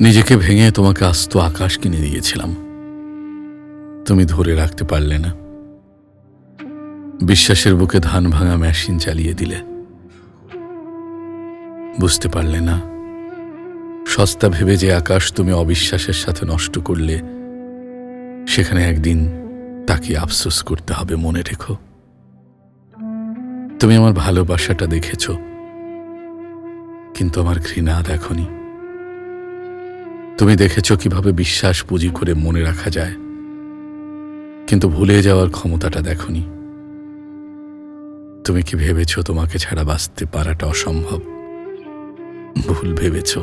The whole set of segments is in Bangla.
নিজেকে ভেঙে তোমাকে আস্ত আকাশ কিনে দিয়েছিলাম। তুমি ধরে রাখতে পারলে না। বিশ্বাসের বুকে ধান ভাঙা মেশিন চালিয়ে দিলে। বুঝতে পারলে না। সস্তা ভেবে যে আকাশ তুমি অবিশ্বাসের সাথে নষ্ট করলে, সেখানে একদিন তাকে আফসোস করতে হবে, মনে রেখো। তুমি আমার ভালোবাসাটা দেখেছ, কিন্তু আমার ঘৃণা দেখনি তুমি দেখেছ কীভাবে বিশ্বাস পুঁজি করে মনে রাখা যায়? কিন্তু ভুলে যাওয়ার ক্ষমতাটা দেখনি। তুমি কি ভেবেছ তোমাকে ছাড়া বাঁচতে পারাটা অসম্ভব? ভুল ভেবেছ।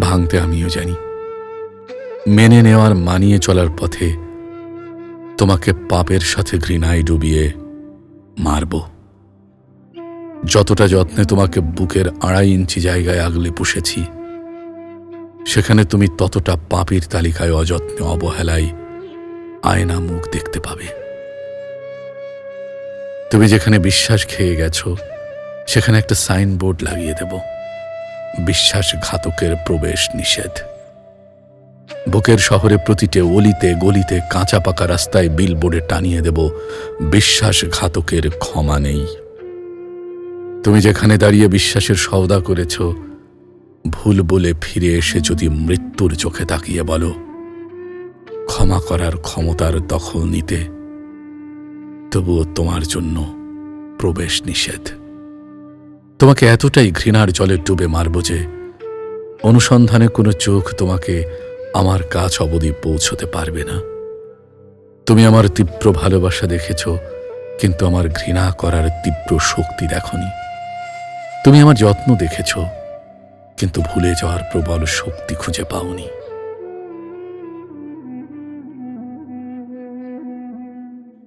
ভাঙতে আমিও জানি। মেনে নেওয়ার মানিয়ে চলার পথে তোমাকে পাপের সাথে ঘৃণায় ডুবিয়ে মারব। যতটা যত্নে তোমাকে বুকের আড়াই ইঞ্চি জায়গায় আগলে পুষেছি সেখানে তুমি ততটা পাপির তালিকায় অযত্নে অবহেলায় আয়না মুখ দেখতে পাবে। তুমি যেখানে বিশ্বাস খেয়ে গেছো, সেখানে একটা সাইনবোর্ড লাগিয়ে দেব। বিশ্বাসঘাতকের প্রবেশ নিষেধ। বুকের শহরে প্রতিটি অলিতে গলিতে কাঁচা পাকা রাস্তায় বিলবোর্ডে টানিয়ে দেব, বিশ্বাসঘাতকের ক্ষমা নেই। তুমি যেখানে দাঁড়িয়ে বিশ্বাসের সওদা করেছ ভুল বলে ফিরে এসে যদি মৃত্যুর চোখে তাকিয়ে বলো, ক্ষমা করার ক্ষমতার দখল নিতে, তবুও তোমার জন্য প্রবেশ নিষেধ। তোমাকে এতটাই ঘৃণার জলে ডুবে মারব যে অনুসন্ধানে কোনো চোখ তোমাকে আমার কাজ অবধি পৌঁছতে পারবে না। তুমি আমার তীব্র ভালোবাসা দেখেছ, কিন্তু আমার ঘৃণা করার তীব্র শক্তি দেখনি। তুমি আমার যত্ন দেখেছ কিন্তু ভুলে যাওয়ার প্রবল শক্তি খুঁজে পাওনি।